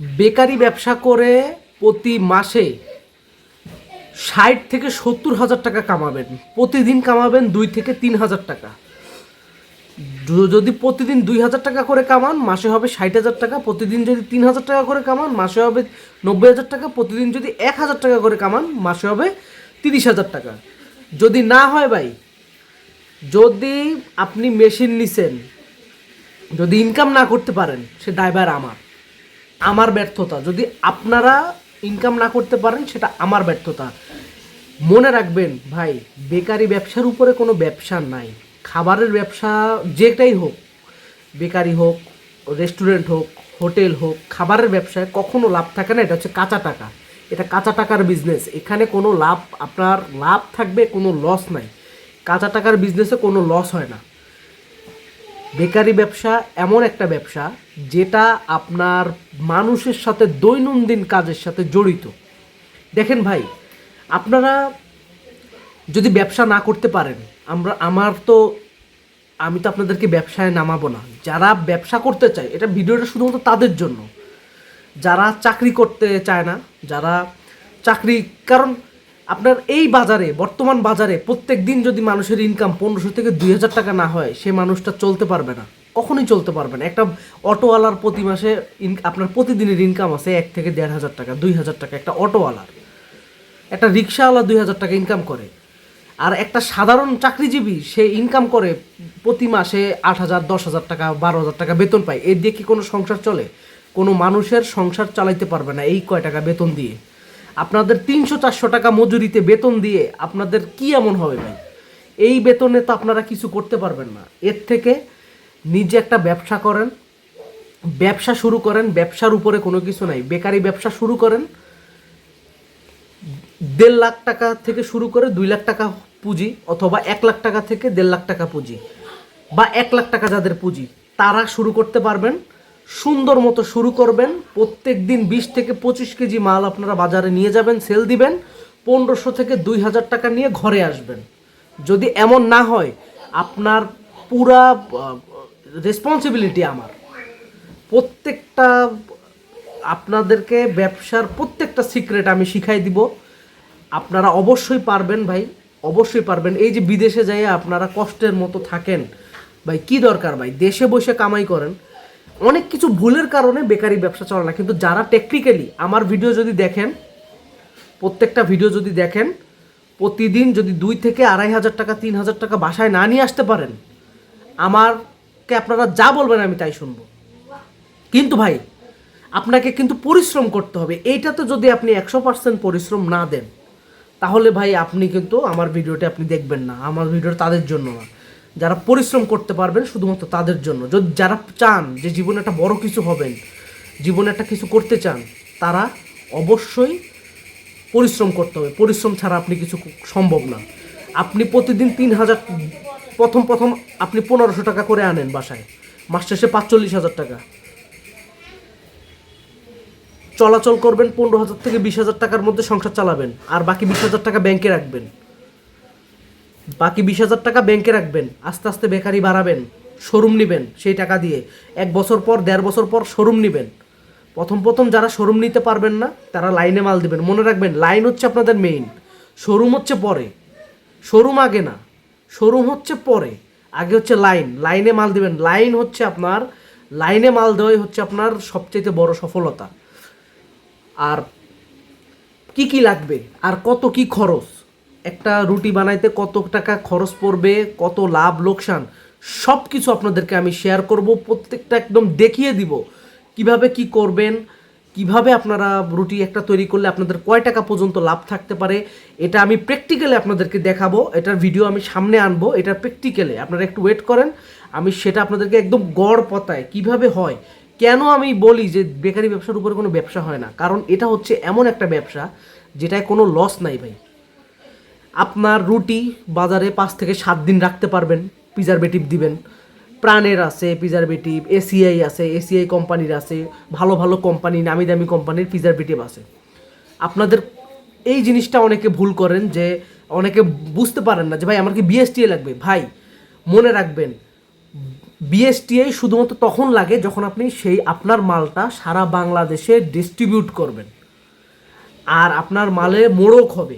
Bakery ব্যবসা করে প্রতি মাসে ষাট থেকে সত্তর হাজার টাকা কামাবেন। প্রতিদিন কামাবেন দুই থেকে তিন হাজার টাকা। যদি প্রতিদিন দুই হাজার টাকা করে কামান, মাসে হবে ষাট হাজার টাকা। প্রতিদিন যদি তিন হাজার টাকা করে কামান, মাসে হবে নব্বই হাজার টাকা। প্রতিদিন যদি এক হাজার টাকা করে কামান, মাসে হবে তিরিশ হাজার টাকা। যদি না হয় ভাই, যদি আপনি মেশিন নিছেন, যদি ইনকাম না করতে পারেন, সে ড্রাইভার আমার। আমার ব্যর্থতা। যদি আপনারা ইনকাম না করতে পারেন, সেটা আমার ব্যর্থতা। মনে রাখবেন, ভাই, বেকারি ব্যবসার উপরে কোনো ব্যবসা নাই। খাবারের ব্যবসা যেটাই হোক, বেকারি হোক রেস্টুরেন্ট হোক হোটেল হোক, খাবারের ব্যবসায় কখনো লাভ থাকে না। এটা হচ্ছে কাঁচা টাকা। এটা কাঁচা টাকার বিজনেস এখানে কোনো লাভ, আপনার লাভ থাকবে, কোনো লস নাই। কাঁচা টাকার বিজনেসে কোনো লস হয় না। বেকারি ব্যবসা এমন একটা ব্যবসা যেটা আপনার মানুষের সাথে দৈনন্দিন কাজের সাথে জড়িত। দেখেন ভাই, আপনারা যদি ব্যবসা না করতে পারেন, আমরা, আমার তো, আমি তো আপনাদেরকে ব্যবসায় নামাবো না। যারা ব্যবসা করতে চায়, এটা ভিডিওটা শুধুমাত্র তাদের জন্য। যারা চাকরি করতে চায় না, যারা চাকরি, কারণ আপনার এই বাজারে, বর্তমান বাজারে প্রত্যেক দিন যদি মানুষের ইনকাম পনেরোশো থেকে দুই হাজার টাকা না হয়, সে মানুষটা চলতে পারবে না। কখনোই চলতে পারবে না। একটা অটোওয়ালার প্রতি মাসে আপনার প্রতিদিনের ইনকাম আছে এক থেকে দেড় হাজার টাকা, দুই হাজার টাকা, একটা অটোওয়ালার। একটা রিক্সাওয়ালা দুই হাজার টাকা ইনকাম করে। আর একটা সাধারণ চাকরিজীবী, সে ইনকাম করে প্রতি মাসে আট হাজার, দশ হাজার টাকা, বারো হাজার টাকা বেতন পায়। এর দিয়ে কি কোনো সংসার চলে? কোনো মানুষের সংসার চালাইতে পারবে না এই কয় টাকা বেতন দিয়ে। আপনাদের তিনশো, চারশো টাকা মজুরিতে বেতন দিয়ে আপনাদের কি এমন হবে ভাই? এই বেতনে তো আপনারা কিছু করতে পারবেন না। এর থেকে নিজে একটা ব্যবসা করেন, ব্যবসা শুরু করেন, ব্যবসার উপরে কোনো কিছু নাই। বেকারি ব্যবসা শুরু করেন, দেড় লাখ টাকা থেকে শুরু করে দুই লাখ টাকা পুঁজি অথবা এক লাখ টাকা থেকে দেড় লাখ টাকা পুঁজি বা এক লাখ টাকা যাদের পুঁজি, তারা শুরু করতে পারবেন। সুন্দর মতো শুরু করবেন। প্রত্যেক দিন বিশ থেকে পঁচিশ কেজি মাল আপনারা বাজারে নিয়ে যাবেন, সেল দিবেন। পনেরোশো থেকে দুই হাজার টাকা নিয়ে ঘরে আসবেন। যদি এমন না হয়, আপনার পুরা রেসপন্সিবিলিটি আমার। প্রত্যেকটা, আপনাদেরকে ব্যবসার প্রত্যেকটা সিক্রেট আমি শিখাই দিব। আপনারা অবশ্যই পারবেন ভাই, অবশ্যই পারবেন। এই যে বিদেশে যাই আপনারা কষ্টের মতো থাকেন, ভাই, কি দরকার ভাই? দেশে বসে কামাই করেন। অনেক কিছু ভুলের কারণে বেকারি ব্যবসা চলে না, কিন্তু যারা টেকনিক্যালি আমার ভিডিও যদি দেখেন, প্রত্যেকটা ভিডিও যদি দেখেন, প্রতিদিন যদি দুই থেকে আড়াই হাজার টাকা, তিন হাজার টাকা বাসায় না নিয়ে আসতে পারেন, আমারকে আপনারা যা বলবেন আমি তাই শুনব। কিন্তু ভাই, আপনাকে কিন্তু পরিশ্রম করতে হবে। এইটাতে যদি আপনি একশো পার্সেন্ট পরিশ্রম না দেন, তাহলে ভাই আপনি কিন্তু আমার ভিডিওটা আপনি দেখবেন না। আমার ভিডিওটা তাদের জন্য না। যারা পরিশ্রম করতে পারবেন শুধুমাত্র তাদের জন্য। যদি যারা চান যে জীবনে একটা বড় কিছু হবেন, জীবনে একটা কিছু করতে চান, তারা অবশ্যই পরিশ্রম করতে হবে। পরিশ্রম ছাড়া আপনি কিছু সম্ভব না। আপনি প্রতিদিন তিন হাজার, প্রথম প্রথম আপনি পনেরোশো টাকা করে আনেন বাসায়। মাস শেষে পাঁচচল্লিশ হাজার টাকা। চলাচল করবেন পনেরো হাজার থেকে বিশ হাজার টাকার মধ্যে সংসার চালাবেন। আর বাকি বিশ হাজার টাকা ব্যাংকে রাখবেন। বাকি বিশ হাজার টাকা ব্যাংকে রাখবেন, আস্তে আস্তে বেকারি বাড়াবেন শোরুম নেবেন সেই টাকা দিয়ে। এক বছর পর, দেড় বছর পর শোরুম নেবেন। প্রথম প্রথম যারা শোরুম নিতে পারবেন না, তারা লাইনে মাল দেবেন। মনে রাখবেন লাইন হচ্ছে আপনাদের মেইন শোরুম হচ্ছে পরে। শোরুম আগে না। শোরুম হচ্ছে পরে। আগে হচ্ছে লাইন লাইনে মাল দিবেন। লাইন হচ্ছে আপনার লাইনে মাল দেওয়াই হচ্ছে আপনার সবচেয়ে বড় সফলতা। আর কি কি লাগবে? আর কত কি খরচ? একটা রুটি বানাইতে কত টাকা খরচ পড়বে, কত লাভ, লোকসান সব কিছু আপনাদেরকে আমি শেয়ার করব, প্রত্যেকটা একদম দেখিয়ে দিব। কীভাবে কি করবেন, কীভাবে আপনারা রুটি একটা তৈরি করলে আপনাদের কয় টাকা পর্যন্ত লাভ থাকতে পারে, এটা আমি প্র্যাকটিক্যালি আপনাদেরকে দেখাবো, এটার ভিডিও আমি সামনে আনব, এটা প্র্যাকটিক্যালে আপনারা একটু ওয়েট করেন, আমি সেটা আপনাদেরকে একদম গড় পতায়, কীভাবে হয়, কেন আমি বলি যে বেকারি ব্যবসার উপরে কোনো ব্যবসা হয় না? কারণ এটা হচ্ছে এমন একটা ব্যবসা, যেটায় কোনো লস নাই ভাই। আপনার রুটি বাজারে পাঁচ থেকে সাত দিন রাখতে পারবেন প্রিজারভেটিভ দিবেন। প্রাণের আছে প্রিজারভেটিভ এসিআই আছে এসিআই কোম্পানির আছে, ভালো ভালো কোম্পানি, নামি দামি কোম্পানির প্রিজারভেটিভ আছে। আপনাদের এই জিনিসটা অনেকে ভুল করেন যে অনেকে বুঝতে পারেন না যে, ভাই, আমার কি বিএসটিএ লাগবে? ভাই, মনে রাখবেন বিএসটিআই শুধুমাত্র তখন লাগে যখন আপনি সেই আপনার মালটা সারা বাংলাদেশে ডিস্ট্রিবিউট করবেন। আর আপনার মালে মোড়ক হবে।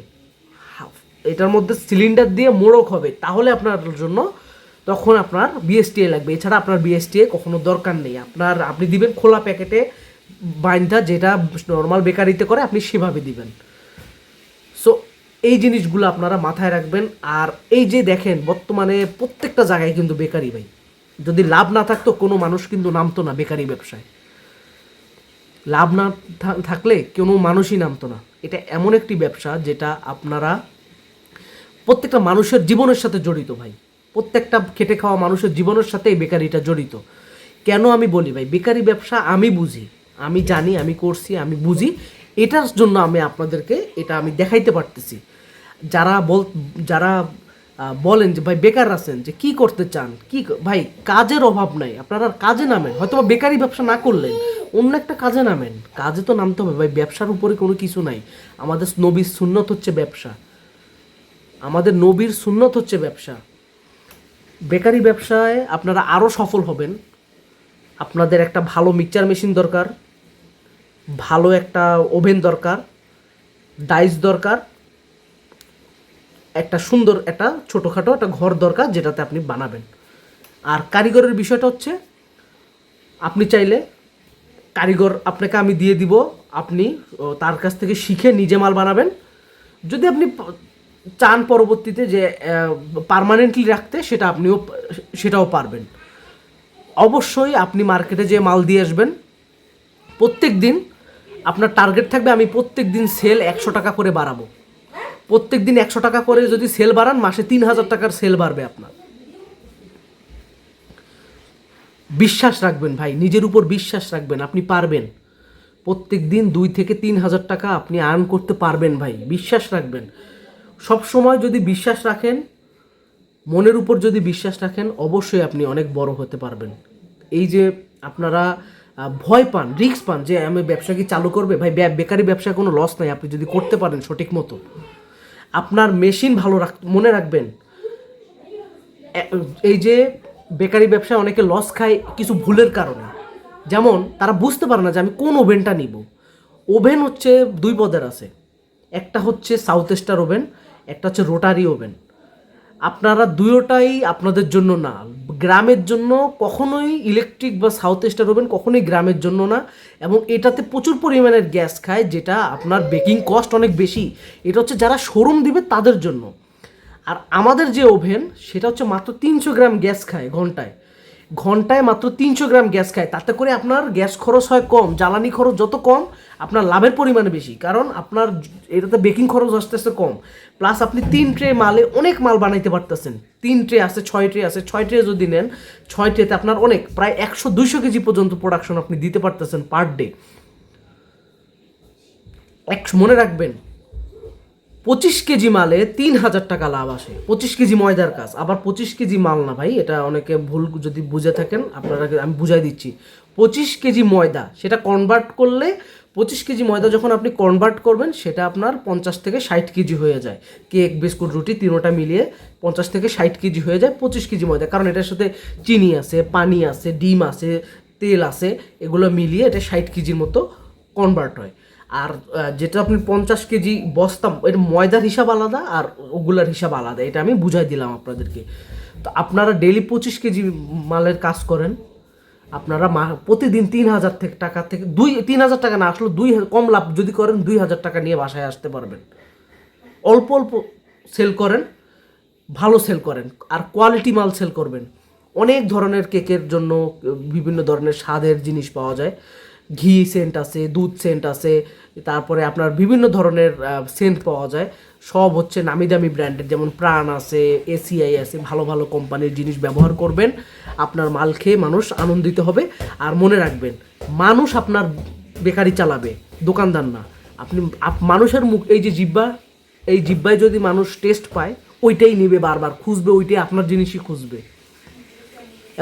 এটার মধ্যে সিলিন্ডার দিয়ে মোড়ক হবে। তাহলে আপনার জন্য তখন আপনার বিএসটিআই লাগবে। এছাড়া আপনার বিএসটিএ কখনো দরকার নেই। আপনার, আপনি দিবেন খোলা প্যাকেটে বাইনটা যেটা নর্মাল বেকারিতে করে, আপনি সেভাবে দিবেন। সো এই জিনিসগুলো আপনারা মাথায় রাখবেন। আর এই যে দেখেন, বর্তমানে প্রত্যেকটা জায়গায় কিন্তু বেকারি ভাই। যদি লাভ না থাকতো, কোনো মানুষ কিন্তু নামতো না বেকারি ব্যবসায়। লাভ না থাকলে কোনো মানুষই নামতো না। এটা এমন একটি ব্যবসা যেটা আপনারা প্রত্যেকটা মানুষের জীবনের সাথে জড়িত, ভাই। প্রত্যেকটা খেটে খাওয়া মানুষের জীবনের সাথে এই বেকারিটা জড়িত। কেন আমি বলি, ভাই? বেকারি ব্যবসা আমি বুঝি। আমি জানি, আমি করছি, আমি বুঝি। এটার জন্য আমি আপনাদেরকে এটা আমি দেখাইতে পারতেছি। যারা বল, যারা বলেন যে, ভাই, বেকার আছেন, যে কি করতে চান? কি ভাই, কাজের অভাব নাই। আপনারা আর কাজে নামেন। হয়তো বা বেকারি ব্যবসা না করলেন, অন্য একটা কাজে নামেন। কাজে তো নামতে হবে, ভাই। ব্যবসার উপরে কোনো কিছু নাই। আমাদের নবীর সুন্নত হচ্ছে ব্যবসা। আমাদের নবীর সুন্নত হচ্ছে ব্যবসা। বেকারি ব্যবসায় আপনারা আরও সফল হবেন। আপনাদের একটা ভালো মিক্সচার মেশিন দরকার, ভালো একটা ওভেন দরকার, ডাইস দরকার, একটা সুন্দর, একটা ছোটোখাটো একটা ঘর দরকার যেটাতে আপনি বানাবেন। আর কারিগরের বিষয়টা হচ্ছে, আপনি চাইলে কারিগর আপনাকে আমি দিয়ে দিব, আপনি তার কাছ থেকে শিখে নিজে মাল বানাবেন। যদি আপনি চান পরবর্তীতে যে পার্মানেন্টলি রাখতে সেটা আপনিও, সেটাও পারবেন। অবশ্যই আপনি মার্কেটে যে মাল দিয়ে আসবেন, প্রত্যেক দিন আপনার টার্গেট থাকবে আমি প্রত্যেক দিন সেল একশো টাকা করে বাড়াবো। প্রত্যেক দিন একশো টাকা করে যদি সেল বাড়ান, মাসে তিন হাজার টাকার সেল বাড়বে আপনার। বিশ্বাস রাখবেন ভাই, নিজের উপর বিশ্বাস রাখবেন, আপনি পারবেন। প্রত্যেক দিন দুই থেকে তিন হাজার টাকা আপনি আর্ন করতে পারবেন ভাই, বিশ্বাস রাখবেন। সব সময় যদি বিশ্বাস রাখেন, মনের উপর যদি বিশ্বাস রাখেন, অবশ্যই আপনি অনেক বড় হতে পারবেন। এই যে আপনারা ভয় পান রিক্স পান যে আমি ব্যবসা কি চালু করবে? ভাই বেকারি ব্যবসায় কোনো লস নাই, আপনি যদি করতে পারেন সঠিক মতো। আপনার মেশিন ভালো রাখ, মনে রাখবেন এই যে বেকারি ব্যবসায় অনেকে লস খায় কিছু ভুলের কারণে। যেমন, তারা বুঝতে পারে না যে আমি কোন ওভেনটা নিব। ওভেন হচ্ছে দুই পদের আছে। একটা হচ্ছে সাউথ স্টার ওভেন একটা হচ্ছে রোটারি ওভেন। আপনারা দুয়োটাই আপনাদের জন্য না। গ্রামের জন্য কখনোই ইলেকট্রিক বা সাউথ স্টার ওভেন কখনোই গ্রামের জন্য না এবং এটাতে প্রচুর পরিমাণের গ্যাস খায় যেটা আপনার বেকিং কস্ট অনেক বেশি। এটা হচ্ছে যারা শোরুম দিবে তাদের জন্য। আর আমাদের যে ওভেন সেটা হচ্ছে মাত্র তিনশো গ্রাম গ্যাস খায় ঘন্টায়। ঘন্টায় মাত্র তিনশো গ্রাম গ্যাস খায়। তাতে করে আপনার গ্যাস খরচ হয় কম, জ্বালানি খরচ যত কম, আপনার লাভের পরিমাণ বেশি। কারণ আপনার এটাতে বেকিং খরচ আস্তে আস্তে কম। প্লাস আপনি তিন ট্রে মালে অনেক মাল বানাইতে পারতেছেন। তিন ট্রে আছে, ছয় ট্রে আছে, ছয় ট্রে যদি নেন, ছয় ট্রেতে আপনার অনেক, প্রায় একশো দুইশো কেজি পর্যন্ত প্রোডাকশন আপনি দিতে পারতেছেন পার ডে এক মনে রাখবেন পঁচিশ কেজি মালে তিন হাজার টাকা লাভ আসে। পঁচিশ কেজি ময়দার কাজ। আবার পঁচিশ কেজি মাল না ভাই, এটা অনেকে ভুল যদি বুঝে থাকেন, আপনারা আমি বুঝাই দিচ্ছি। পঁচিশ কেজি ময়দা, সেটা কনভার্ট করলে পঁচিশ কেজি ময়দা যখন আপনি কনভার্ট করবেন, সেটা আপনার পঞ্চাশ থেকে ষাট কেজি হয়ে যায়। কেক, বিস্কুট, রুটি, তিনোটা মিলিয়ে পঞ্চাশ থেকে ষাট কেজি হয়ে যায় পঁচিশ কেজি ময়দা। কারণ এটার সাথে চিনি আছে, পানি আছে, ডিম আছে, তেল আছে, এগুলো মিলিয়ে এটা ষাট কেজির মতো কনভার্ট হয়। আর যেটা আপনি পঞ্চাশ কেজি বস্তা এটা ময়দার হিসাব আলাদা আর ওগুলার হিসাব আলাদা, এটা আমি বুঝাই দিলাম আপনাদেরকে। তো আপনারা ডেলি পঁচিশ কেজি মালের কাজ করেন, আপনারা মা- প্রতিদিন তিন হাজার থেকে টাকা থেকে, দুই, তিন হাজার টাকা না, আসলে দুই কম লাভ, যদি করেন দুই হাজার টাকা নিয়ে বাসায় আসতে পারবেন। অল্প অল্প সেল করেন, ভালো সেল করেন, আর কোয়ালিটি মাল সেল করবেন। অনেক ধরনের কেকের জন্য বিভিন্ন ধরনের স্বাদের জিনিস পাওয়া যায়। ঘি সেন্ট আছে, দুধ সেন্ট আছে, তারপরে আপনার বিভিন্ন ধরনের সেন্ট পাওয়া যায়। সব হচ্ছে নামি দামি ব্র্যান্ডের যেমন প্রাণ আছে এসিআই আছে, ভালো ভালো কোম্পানির জিনিস ব্যবহার করবেন। আপনার মাল খেয়ে মানুষ আনন্দিত হবে। আর মনে রাখবেন, মানুষ আপনার বেকারি চালাবে, দোকানদার না। আপনি, আপ- মানুষের মুখ, এই যে জিব্বা এই জিব্বায় যদি মানুষ টেস্ট পায়, ওইটাই নেবে বারবার, খুঁজবে, ওইটাই আপনার জিনিসই খুঁজবে।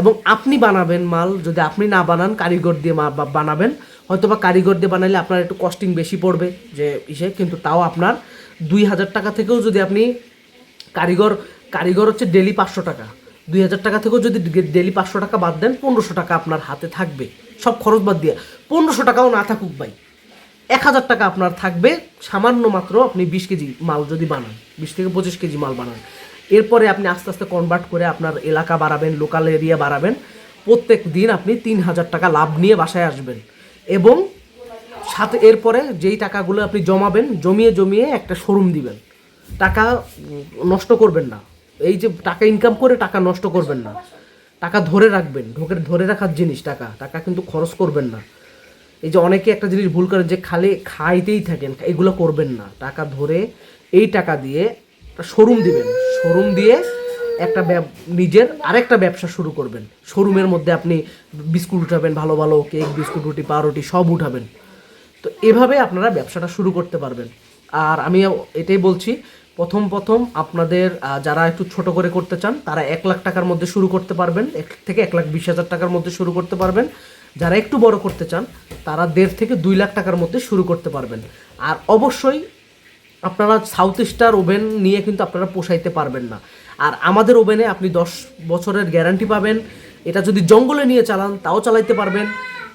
এবং আপনি বানাবেন মাল, যদি আপনি না বানান, কারিগর দিয়ে বানাবেন হয়তো বা কারিগর দিয়ে বানালে আপনার একটু কস্টিং বেশি পড়বে যে ইসে, কিন্তু তাও আপনার দুই হাজার টাকা থেকেও যদি আপনি কারিগর কারিগর হচ্ছে ডেলি পাঁচশো টাকা। দুই হাজার টাকা থেকেও যদি ডেলি পাঁচশো টাকা বাদ দেন, পনেরোশো টাকা আপনার হাতে থাকবে। সব খরচ বাদ দিয়ে। পনেরোশো টাকাও না থাকুক ভাই। এক হাজার টাকা আপনার থাকবে, সামান্য মাত্র আপনি বিশ কেজি মাল যদি বানান, বিশ থেকে পঁচিশ কেজি মাল বানান। এরপরে আপনি আস্তে আস্তে কনভার্ট করে আপনার এলাকা বাড়াবেন লোকাল এরিয়া বাড়াবেন। প্রত্যেক দিন আপনি তিন হাজার টাকা লাভ নিয়ে বাসায় আসবেন। এবং সাথে এরপরে যেই টাকাগুলো আপনি জমাবেন, জমিয়ে জমিয়ে একটা শোরুম দিবেন। টাকা নষ্ট করবেন না। এই যে টাকা ইনকাম করে টাকা নষ্ট করবেন না। টাকা ধরে রাখবেন ঢোকে ধরে রাখার জিনিস টাকা। টাকা কিন্তু খরচ করবেন না। এই যে অনেকে একটা জিনিস ভুল করে যে খালি খাইতেই থাকেন, এগুলো করবেন না। টাকা ধরে এই টাকা দিয়ে একটা শোরুম দিবেন। শোরুম দিয়ে একটা নিজের আরেকটা ব্যবসা শুরু করবেন। শোরুমের মধ্যে আপনি বিস্কুট উঠাবেন, ভালো ভালো কেক, বিস্কুট রুটি, পাউরুটি সব উঠাবেন। তো এভাবে আপনারা ব্যবসাটা শুরু করতে পারবেন। আর আমি এটাই বলছি, প্রথম প্রথম আপনাদের যারা একটু ছোট করে করতে চান, তারা এক লাখ টাকার মধ্যে শুরু করতে পারবেন। এক থেকে এক লাখ বিশ হাজার টাকার মধ্যে শুরু করতে পারবেন। যারা একটু বড় করতে চান, তারা দেড় থেকে দুই লাখ টাকার মধ্যে শুরু করতে পারবেন। আর অবশ্যই আপনারা সাউথ স্টার ওভেন নিয়ে কিন্তু আপনারা পোষাইতে পারবেন না। আর আমাদের ওভেনে আপনি দশ বছরের গ্যারান্টি পাবেন। এটা যদি জঙ্গলে নিয়ে চালান, তাও চালাইতে পারবেন।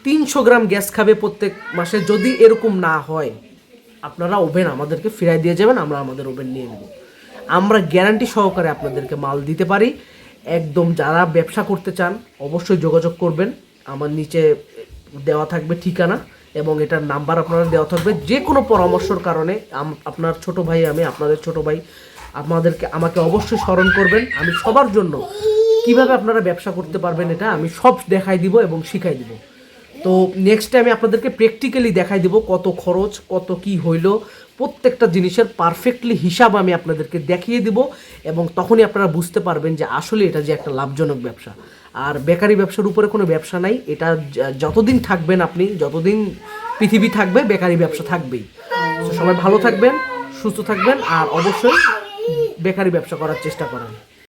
তিনশো গ্রাম গ্যাস খাবে প্রত্যেক মাসে, যদি এরকম না হয়। আপনারা ওভেন আমাদেরকে ফিরাই দিয়ে যাবেন, আমরা আমাদের ওভেন নিয়ে নেব। আমরা গ্যারান্টি সহকারে আপনাদেরকে মাল দিতে পারি। একদম যারা ব্যবসা করতে চান, অবশ্যই যোগাযোগ করবেন। আমার নিচে দেওয়া থাকবে ঠিকানা। এবং এটার নাম্বার আপনারা দেওয়া থাকবে। যে কোনো পরামর্শের কারণে আপনার ছোট ভাই, আমি আপনাদের ছোট ভাই, আপনাদেরকে, আমাকে অবশ্যই স্মরণ করবেন। আমি সবার জন্য কীভাবে আপনারা ব্যবসা করতে পারবেন এটা আমি সব দেখাই দিব এবং শিখাই দিব। তো নেক্সট টাইমে আপনাদেরকে প্র্যাকটিক্যালি দেখাই দিব কত খরচ, কত কি হইল। প্রত্যেকটা জিনিসের পারফেক্টলি হিসাব আমি আপনাদেরকে দেখিয়ে দিব এবং তখনই আপনারা বুঝতে পারবেন যে আসলে এটা যে একটা লাভজনক ব্যবসা। আর বেকারি ব্যবসার উপরে কোনো ব্যবসা নাই। এটা যতদিন থাকবেন আপনি, যতদিন পৃথিবী থাকবে, বেকারি ব্যবসা থাকবেই। সবাই ভালো থাকবেন, সুস্থ থাকবেন, আর অবশ্যই বেকারি ব্যবসা করার চেষ্টা করেন।